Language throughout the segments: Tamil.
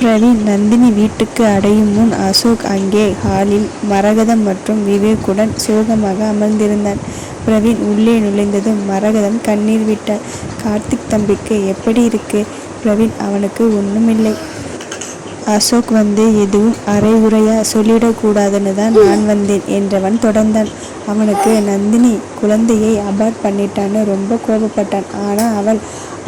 பிரவீன் நந்தினி வீட்டுக்கு அடையும் முன் அசோக் அங்கே ஹாலில் மரகதம் மற்றும் விவேக்குடன் சோகமாக அமர்ந்திருந்தான். பிரவீன் உள்ளே நுழைந்ததும் மரகதம் கண்ணீர் விட்டார் கார்த்திக் தம்பிக்கு எப்படி இருக்கு? பிரவீன் அவனுக்கு ஒன்றுமில்லை அசோக் வந்து எதுவும் அரைகுறையா சொல்லிடக்கூடாதுன்னு தான் நான் வந்தேன் என்றவன் தொடர்ந்தான். அவனுக்கு நந்தினி குழந்தையை அபார்ட் பண்ணிட்டான்னு ரொம்ப கோபப்பட்டான். ஆனால் அவள்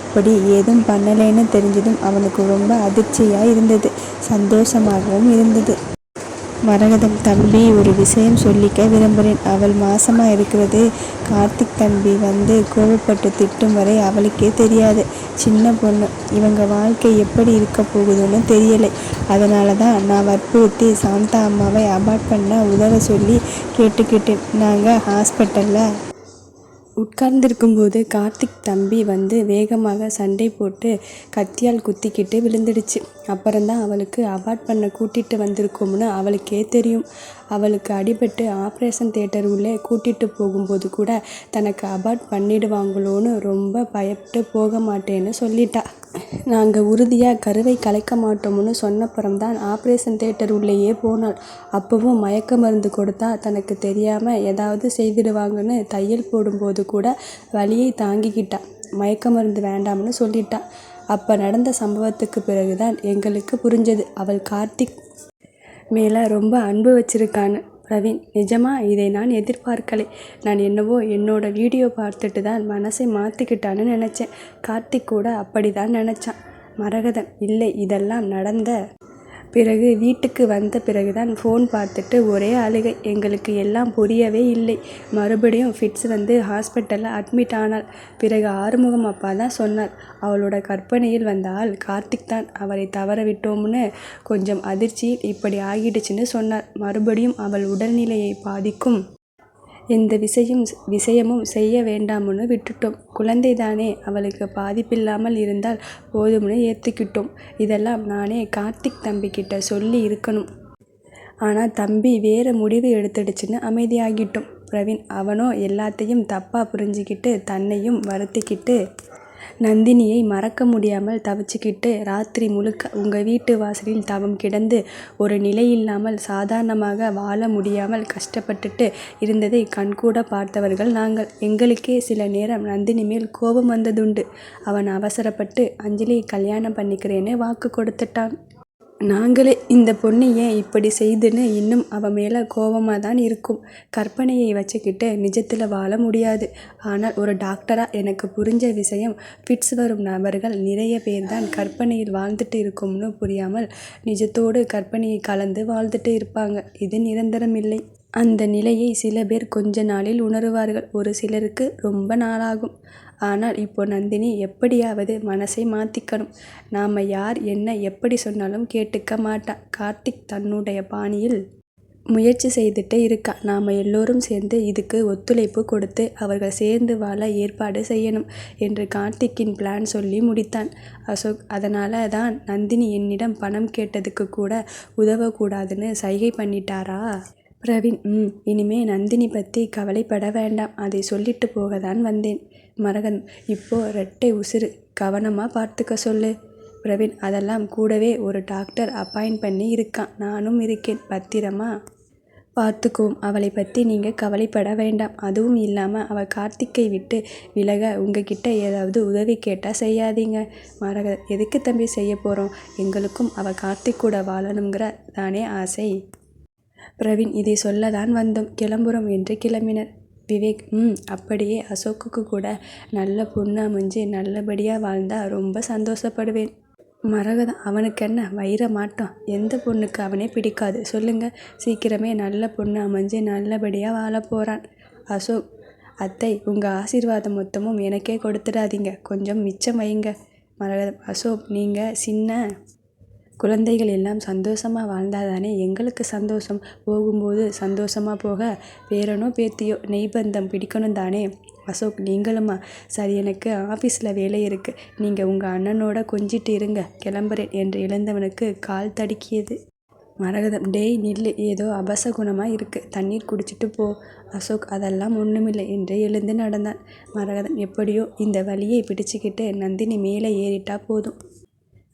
அப்படி ஏதும் பண்ணலைன்னு தெரிஞ்சதும் அவனுக்கு ரொம்ப அதிர்ச்சியாக இருந்தது. சந்தோஷமாகவும் இருந்தது. மரகதம் தம்பி ஒரு விஷயம் சொல்லிக்க விரும்புகிறேன் அவள் மாசமாக இருக்கிறது. கார்த்திக் தம்பி வந்து கோவப்பட்டு திட்டும் வரை அவளுக்கே தெரியாது. சின்ன பொண்ணு. இவங்க வாழ்க்கை எப்படி இருக்க போகுதுன்னு தெரியலை. அதனால தான் நான் வற்புறுத்தி சாந்தா அம்மாவை அபார்ட் பண்ண உதவ சொல்லி கேட்டுக்கிட்டேன். நாங்கள் ஹாஸ்பிட்டலில் உட்கார்ந்திருக்கும்போது கார்த்திக் தம்பி வந்து வேகமாக சண்டை போட்டு கத்தியால் குத்திக்கிட்டு விழுந்துடுச்சு. அப்புறம்தான் அவளுக்கு அபார்ட் பண்ண கூட்டிகிட்டு வந்திருக்கோம்னு அவளுக்கே தெரியும். அவளுக்கு அடிபட்டு ஆப்ரேஷன் தேட்டர் உள்ளே கூட்டிகிட்டு போகும்போது கூட தனக்கு அபார்ட் பண்ணிடுவாங்களோன்னு ரொம்ப பயப்பட்டு போக மாட்டேன்னு சொல்லிட்டா. நாங்கள் உறுதியாக கருவை கலைக்க மாட்டோம்னு சொன்னப்புறம்தான் ஆப்ரேஷன் தேட்டர் உள்ளேயே போனாள். அப்போவும் மயக்க மருந்து கொடுத்தா தனக்கு தெரியாமல் ஏதாவது செய்திடுவாங்கன்னு தையல் போடும்போது கூட வலியை தாங்கிக்கிட்டா. மயக்க மருந்து வேண்டாம்னு சொல்லிட்டா. அப்போ நடந்த சம்பவத்துக்கு பிறகுதான் எங்களுக்கு புரிஞ்சது. அவள் கார்த்திக் மேலே ரொம்ப அன்பு வச்சிருக்கான்னு பிரவீன். நிஜமா இதை நான் எதிர்பார்க்கலை. நான் என்னவோ என்னோட வீடியோ பார்த்துட்டு தான் மனசை மாற்றிக்கிட்டான்னு நினச்சேன். கார்த்திக் கூட அப்படி தான் நினச்சான். மரகதம் இல்லை இதெல்லாம் நடந்த பிறகு வீட்டுக்கு வந்த பிறகு தான் ஃபோன் பார்த்துட்டு ஒரே அழுகை எங்களுக்கு எல்லாம் புரியவே இல்லை. மறுபடியும் ஃபிட்ஸ் வந்து ஹாஸ்பிட்டலில் அட்மிட் ஆனாள். பிறகு ஆறுமுகம் அப்பா தான் சொன்னார் அவளோட கற்பனையில் வந்தால் கார்த்திக் தான். அவரை தவற விட்டோம்னு கொஞ்சம் அதிர்ச்சியில் இப்படி ஆகிடுச்சுன்னு சொன்னார். மறுபடியும் அவள் உடல்நிலையை பாதிக்கும். எந்த விஷயம் விஷயமும் செய்ய வேண்டாம்னு விட்டுட்டோம். குழந்தை தானே அவளுக்கு பாதிப்பில்லாமல் இருந்தால் போதும்னு ஏற்றுக்கிட்டோம் இதெல்லாம் நானே கார்த்திக் தம்பிக்கிட்ட சொல்லி இருக்கணும். ஆனால் தம்பி வேறு முடிவு எடுத்துடுச்சுன்னு அமைதியாகிட்டோம். பிரவீன் அவனோ எல்லாத்தையும் தப்பாக புரிஞ்சுக்கிட்டு தன்னையும் வருத்திக்கிட்டு நந்தினியை மறக்க முடியாமல் தவிச்சுக்கிட்டு ராத்திரி முழுக்க உங்கள் வீட்டு வாசலில் தவம் கிடந்து ஒரு நிலையில்லாமல் சாதாரணமாக வாழ முடியாமல் கஷ்டப்பட்டுட்டு இருந்ததை கண்கூட பார்த்தவர்கள் நாங்கள். எங்களுக்கே சில நேரம் நந்தினி மேல் கோபம் வந்ததுண்டு. அவன் அவசரப்பட்டு அஞ்சலியை கல்யாணம் பண்ணிக்கிறேன்னு வாக்கு கொடுத்துட்டான். நாங்களே இந்த பொண்ணு ஏன் இப்படி செய்துன்னு இன்னும் அவ மேலே கோவமாக தான் இருக்கும். கற்பனையை வச்சுக்கிட்டு நிஜத்தில் வாழ முடியாது. ஆனால் ஒரு டாக்டராக எனக்கு புரிஞ்ச விஷயம் ஃபிட்ஸ் வரும் நபர்கள் நிறைய பேர் தான் கற்பனையில் வாழ்ந்துட்டு இருக்கும்னு புரியாமல் நிஜத்தோடு கற்பனையை கலந்து வாழ்ந்துட்டு இருப்பாங்க. இது நிரந்தரம் இல்லை. அந்த நிலையை சில பேர் கொஞ்ச நாளில் உணருவார்கள். ஒரு சிலருக்கு ரொம்ப நாளாகும். ஆனால் இப்போ நந்தினி எப்படியாவது மனசை மாற்றிக்கணும் நாம் யார் என்ன எப்படி சொன்னாலும் கேட்டுக்க மாட்டா. கார்த்திக் தன்னுடைய பாணியில் முயற்சி செய்துட்டே இருக்கா. நாம் எல்லோரும் சேர்ந்து இதுக்கு ஒத்துழைப்பு கொடுத்து அவர்கள் சேர்ந்து வாழ ஏற்பாடு செய்யணும் என்று கார்த்திக்கின் பிளான் சொல்லி முடித்தான். அசோக் அதனால தான் நந்தினி என்னிடம் பணம் கேட்டதுக்கு கூட உதவக்கூடாதுன்னு சைகை பண்ணிட்டாரா? பிரவீன் ம் இனிமே நந்தினி பற்றி கவலைப்பட வேண்டாம். அதை சொல்லிட்டு போக தான் வந்தேன். மரகன் இப்போ ரெட்டை உசுறு. கவனமாக பார்த்துக்க சொல்லு. பிரவீன் அதெல்லாம் கூடவே ஒரு டாக்டர் அப்பாயிண்ட் பண்ணி இருக்கான். நானும் இருக்கேன். பத்திரமா பார்த்துக்குவோம். அவளை பற்றி நீங்கள் கவலைப்பட வேண்டாம். அதுவும் இல்லாமல் அவள் கார்த்திக்கை விட்டு விலக உங்ககிட்ட ஏதாவது உதவி கேட்டால் செய்யாதீங்க. மரக எதுக்கு தம்பி செய்ய போகிறோம் எங்களுக்கும் அவள் கார்த்திக் கூட வாழணுங்கிற தானே ஆசை. பிரவீன் இதை சொல்ல தான் வந்தோம். கிளம்புறோம் என்று கிளம்பினர். விவேக் ம் அப்படியே அசோக்குக்கு கூட நல்ல பொண்ணு அமைஞ்சு நல்லபடியாக வாழ்ந்தா ரொம்ப சந்தோஷப்படுவேன். மரகதம் அவனுக்கு என்ன? வயிற மாட்டோம் எந்த பொண்ணுக்கு அவனே பிடிக்காது. சொல்லுங்க. சீக்கிரமே நல்ல பொண்ணு அமைஞ்சு நல்லபடியாக வாழ போகிறான் அசோக் அத்தை உங்கள் ஆசீர்வாதம் மொத்தமும் எனக்கே கொடுத்துடாதீங்க. கொஞ்சம் மிச்சம் வைங்க. மரகதம் அசோக் நீங்கள் சின்ன குழந்தைகள் எல்லாம் சந்தோஷமாக வாழ்ந்தால் தானே எங்களுக்கு சந்தோஷம்? போகும்போது சந்தோஷமாக போக பேரனோ பேத்தியோ நெய்பந்தம் பிடிக்கணும் தானே அசோக் நீங்களுமா? சரி எனக்கு ஆஃபீஸில் வேலை இருக்குது நீங்கள் உங்கள் அண்ணனோட கொஞ்சிட்டு இருங்க. கிளம்புறேன் என்று இழந்தவனுக்கு கால் தடுக்கியது. மரகதம் டேய் நில்லு. ஏதோ அபசகுணமாக இருக்குது தண்ணீர் குடிச்சிட்டு போ. அசோக் அதெல்லாம் ஒன்றுமில்லை என்று எழுந்து நடந்தான். மரகதம் எப்படியோ இந்த வழியை பிடிச்சிக்கிட்டு நந்தினி மேலே ஏறிட்டா போதும்.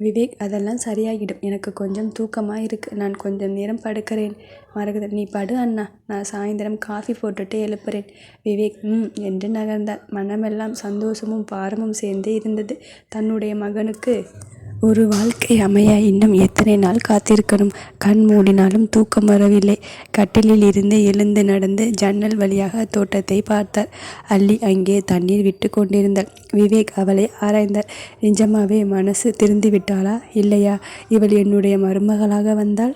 விவேக் அதெல்லாம் சரியாகிடும். எனக்கு கொஞ்சம் தூக்கமாக இருக்கு. நான் கொஞ்சம் நேரம் படுக்கிறேன். மரகதம் நீ படு அண்ணா. நான் சாயந்தரம் காஃபி போட்டுட்டு எழுப்புறேன். விவேக் ம் என்று நகர்ந்தார். மனமெல்லாம் சந்தோஷமும் பாரமும் சேர்ந்தே இருந்தது. தன்னுடைய மகனுக்கு ஒரு வாழ்க்கை அமைய இன்னும் எத்தனை நாள் காத்திருக்கணும்? கண் மூடினாலும் தூக்கம் வரவில்லை. கட்டிலில் இருந்து எழுந்து நடந்து ஜன்னல் வழியாக தோட்டத்தை பார்த்தார். அள்ளி அங்கே தண்ணீர் விட்டு கொண்டிருந்தாள். விவேக் அவளை ஆராய்ந்தார். நிஜமாவே மனசு திருந்து விட்டாளா? இல்லையா? இவள் என்னுடைய மருமகளாக வந்தாள்?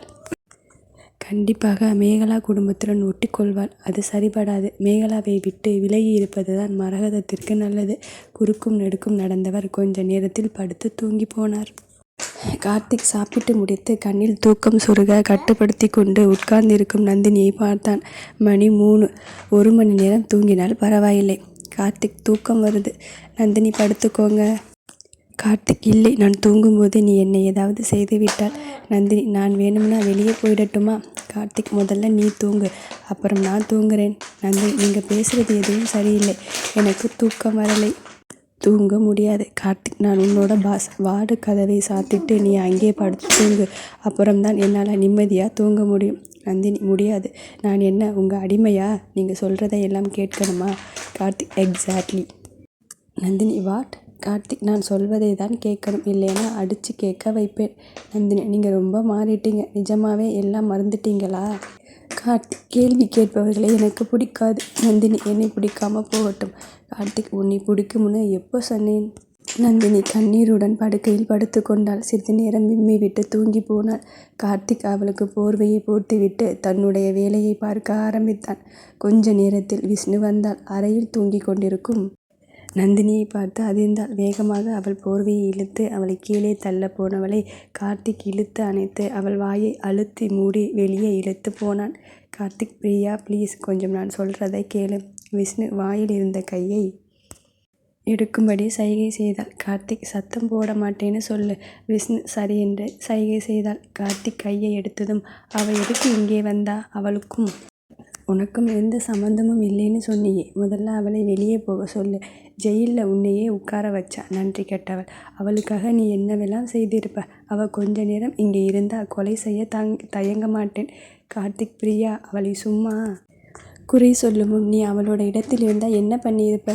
கண்டிப்பாக மேகலா குடும்பத்துடன் ஒட்டிக்கொள்வாள். அது சரிபடாது. மேகலாவை விட்டு விலகி இருப்பதுதான் மரகதத்திற்கு நல்லது. குறுக்கும் நெடுக்கும் நடந்தவர் கொஞ்ச நேரத்தில் படுத்து தூங்கி போனார். கார்த்திக் சாப்பிட்டு முடித்து கண்ணில் தூக்கம் சுருக கட்டுப்படுத்தி கொண்டு உட்கார்ந்திருக்கும் நந்தினியை பார்த்தான். மணி மூணு. ஒரு மணி நேரம் தூங்கினால் பரவாயில்லை. கார்த்திக் தூக்கம் வருது. நந்தினி படுத்துக்கோங்க. கார்த்திக் இல்லை. நான் தூங்கும்போது நீ என்னை ஏதாவது செய்துவிட்டால் நந்தினி நான் வேணும்னா வெளியே போயிடட்டுமா? கார்த்திக் முதல்ல நீ தூங்கு. அப்புறம் நான் தூங்குறேன். நந்தினி நீங்கள் பேசுகிறது எதுவும் சரியில்லை. எனக்கு தூக்கம் வரலை. தூங்க முடியாது. கார்த்திக் நான் உன்னோட பாஸ். வார்டு கதவை சாத்திட்டு நீ அங்கே படுத்து தூங்கு. அப்புறம்தான் என்னால் நிம்மதியாக தூங்க முடியும். நந்தினி முடியாது. நான் என்ன உங்கள் அடிமையா? நீங்கள் சொல்கிறத எல்லாம் கேட்கணுமா? கார்த்திக் எக்ஸாக்ட்லி நந்தினி வாட் கார்த்திக் நான் சொல்வதை தான் கேட்கணும். இல்லைன்னா அடித்து கேட்க வைப்பேன். நந்தினி நீங்கள் ரொம்ப மாறிட்டீங்க. நிஜமாவே எல்லாம் மறந்துட்டீங்களா? கார்த்திக் கேள்வி கேட்பவர்களை எனக்கு பிடிக்காது. நந்தினி என்னை பிடிக்காம போகட்டும். கார்த்திக் உன்னை பிடிக்கும்னு எப்போ சொன்னேன்? நந்தினி கண்ணீருடன் படுக்கையில் படுத்து கொண்டாள். சிறிது நேரம் விம்மி விட்டு தூங்கி போனாள். கார்த்திக் அவளுக்கு போர்வையை போட்டுவிட்டு தன்னுடைய வேலையை பார்க்க ஆரம்பித்தான். கொஞ்ச நேரத்தில் விஷ்ணு வந்தால் அறையில் தூங்கிக் கொண்டிருக்கும். நந்தினியை பார்த்து அதிர்ந்தாள். வேகமாக அவள் போர்வையை இழுத்து அவளை கீழே தள்ள போனவளை கார்த்திக் இழுத்து அணைத்து அவள் வாயை அழுத்தி மூடி வெளியே இழுத்து போனான். கார்த்திக் பிரியா ப்ளீஸ் கொஞ்சம் நான் சொல்கிறதை கேளு. விஷ்ணு வாயில் இருந்த கையை எடுக்கும்படி சைகை செய்தாள். கார்த்திக் சத்தம் போட மாட்டேன்னு சொல்லு. விஷ்ணு சரி என்று சைகை செய்தாள். கார்த்திக் கையை எடுத்ததும் அவள் எதுக்கு இங்கே வந்தா? அவளுக்கும் உனக்கும் எந்த சம்மந்தமும் இல்லைன்னு சொன்னியே. முதல்ல அவளை வெளியே போக சொல்லு. ஜெயிலில் உன்னையே உட்கார வச்சா. நன்றி கெட்டவள். அவளுக்காக நீ என்னவெல்லாம் செய்திருப்ப? அவள் கொஞ்ச நேரம் இங்கே இருந்தால் கொலை செய்ய தங் தயங்க மாட்டேன். கார்த்திக் பிரியா அவளை சும்மா குறை சொல்லும் நீ அவளோட இடத்தில் இருந்தால் என்ன பண்ணியிருப்ப?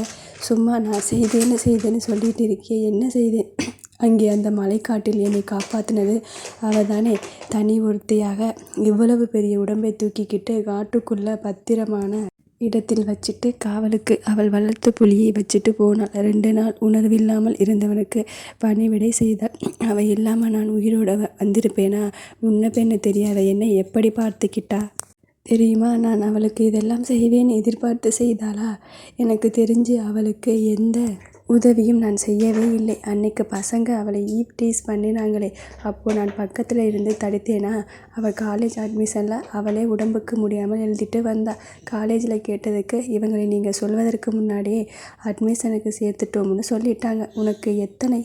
சும்மா நான் செய்தேன்னு செய்தேன்னு சொல்லிட்டு இருக்கியே. என்ன செய்தேன்? அங்கே அந்த மலைக்காட்டில் என்னை காப்பாற்றினது அவள் தானே தனி ஒருத்தியாக இவ்வளவு பெரிய உடம்பை தூக்கிக்கிட்டு காட்டுக்குள்ளே பத்திரமான இடத்தில் வச்சுட்டு காவலுக்கு அவள் வளர்த்த புலியை வச்சுட்டு போனாள். ரெண்டு நாள் உணர்வில்லாமல் இருந்தவனுக்கு பணிவிடை செய்தாள். அவள் இல்லாமல் நான் உயிரோட வந்திருப்பேனா? முன்ன பெண்ணு தெரியாத என்னை எப்படி பார்த்துக்கிட்டா? தெரியுமா? நான் அவளுக்கு இதெல்லாம் செய்வேன் எதிர்பார்த்து செய்தாளா? எனக்கு தெரிஞ்சு அவளுக்கு எந்த உதவியும் நான் செய்யவே இல்லை. அன்னைக்கு பசங்க அவளை ஈவ் டீஸ் பண்ணினாங்களே. அப்போது நான் பக்கத்தில் இருந்து தடுத்தேனா? அவள் காலேஜ் அட்மிஷனில் அவளே உடம்புக்கு முடியாமல் எழுதிட்டு வந்தா. காலேஜில் கேட்டதுக்கு இவங்களை நீங்கள் சொல்வதற்கு முன்னாடியே அட்மிஷனுக்கு சேர்த்துட்டோம்னு சொல்லிட்டாங்க. உனக்கு எத்தனை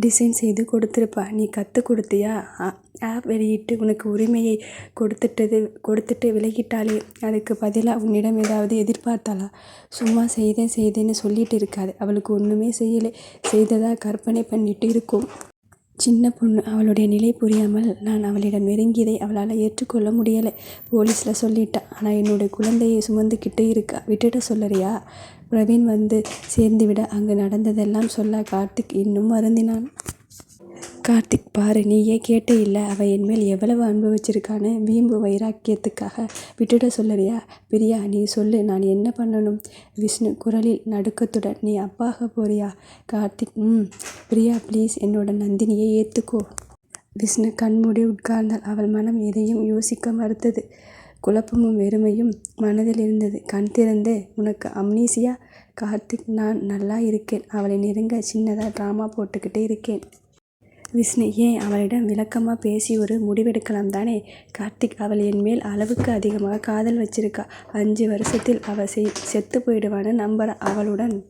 டிசைன் செய்து கொடுத்துருப்பா. நீ கற்றுக் கொடுத்தியா? ஆப் வெளியிட்டு உனக்கு உரிமையை கொடுத்துட்டது கொடுத்துட்டு விலகிட்டாலே அதுக்கு பதிலாக உன்னிடம் ஏதாவது எதிர்பார்த்தாளா? சும்மா செய்தேன் செய்தேன்னு சொல்லிட்டு இருக்காது. அவளுக்கு ஒன்றுமே செய்யலை. செய்ததாக கற்பனை பண்ணிட்டு இருக்கும். சின்ன பொண்ணு அவளுடைய நிலை புரியாமல் நான் அவளிடம் நெருங்கியதை அவளால் ஏற்றுக்கொள்ள முடியலை போலீஸில் சொல்லிட்டா. ஆனால் என்னுடைய குழந்தையை சுமந்துக்கிட்டு இருக்கா? விட்டுட சொல்லறியா பிரவீன் வந்து சேர்ந்துவிட அங்கு நடந்ததெல்லாம் சொல்ல கார்த்திக் இன்னும் வருந்தினான். கார்த்திக் பாரு நீயே கேட்டே இல்லை. அவள் என்மேல் எவ்வளவு அன்பு வச்சிருக்கான்னு வீம்பு வைராக்கியத்துக்காக விட்டுட சொல்லறியா? பிரியா நீ சொல்லு நான் என்ன பண்ணணும்? விஷ்ணு குரலில் நடுக்கத்துடன் நீ அப்பாக போறியா? கார்த்திக் ம். பிரியா ப்ளீஸ் என்னோட நந்தினியை ஏற்றுக்கோ விஷ்ணு கண்மூடி உட்கார்ந்தால் அவள் மனம் எதையும் யோசிக்க மறுத்தது. குழப்பமும் வெறுமையும் மனதில் இருந்தது. கண் திறந்து உனக்கு அம்னீசியா? கார்த்திக் நான் நல்லா இருக்கேன். அவளை நெருங்க சின்னதாக ட்ராமா போட்டுக்கிட்டே இருக்கேன். விஷ்ணு ஏன் அவளிடம் விளக்கமாக பேசி ஒரு முடிவெடுக்கலாம் தானே? கார்த்திக் அவள் என் மேல் அளவுக்கு அதிகமாக காதல் வச்சிருக்கா. அஞ்சு வருஷத்தில் அவள் செய் செத்து போயிடுவான்னு நம்புகிறா அவளுடன்.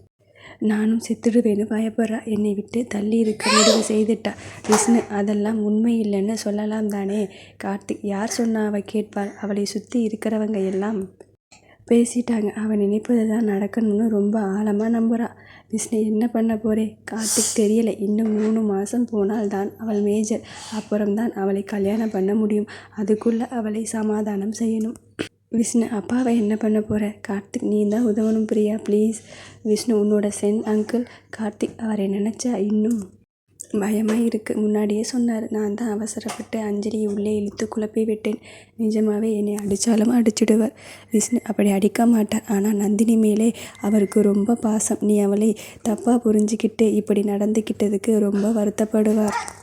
நானும் செத்துடுவேன்னு பயப்படுறா. என்னை விட்டு தள்ளி இருக்க முடிவு செய்துட்டா. விஷ்ணு அதெல்லாம் உண்மை இல்லைன்னு சொல்லலாம் தானே? கார்த்திக் யார் சொன்னா அவள் கேட்பாள்? அவளை சுற்றி இருக்கிறவங்க எல்லாம் பேசிட்டாங்க. அவன் நினைப்பது தான் நடக்கணும்னு ரொம்ப ஆழமாக நம்புகிறா விஷ்ணு என்ன பண்ண போறே? கார்த்திக் தெரியல. இன்னும் மூணு மாதம் போனால் தான் அவள் மேஜர். அப்புறம்தான் அவளை கல்யாணம் பண்ண முடியும். அதுக்குள்ளே அவளை சமாதானம் செய்யணும். விஷ்ணு அப்பாவை என்ன பண்ண போகிற கார்த்திக் நீ தான் உதவணும் பிரியா ப்ளீஸ். விஷ்ணு உன்னோட சென் அங்கிள் கார்த்திக் அவரை நினச்சா இன்னும் பயமாக இருக்குது முன்னாடியே சொன்னார் நான் தான் அவசரப்பட்டு அஞ்சலியை உள்ளே இழுத்து குழப்பி விட்டேன். நிஜமாகவே என்னை அடித்தாலும் அடிச்சிடுவார். விஷ்ணு அப்படி அடிக்க மாட்டார். ஆனால் நந்தினி மேலே அவருக்கு ரொம்ப பாசம். நீ அவளை தப்பாக புரிஞ்சுக்கிட்டு இப்படி நடந்துக்கிட்டதுக்கு ரொம்ப வருத்தப்படுவார்.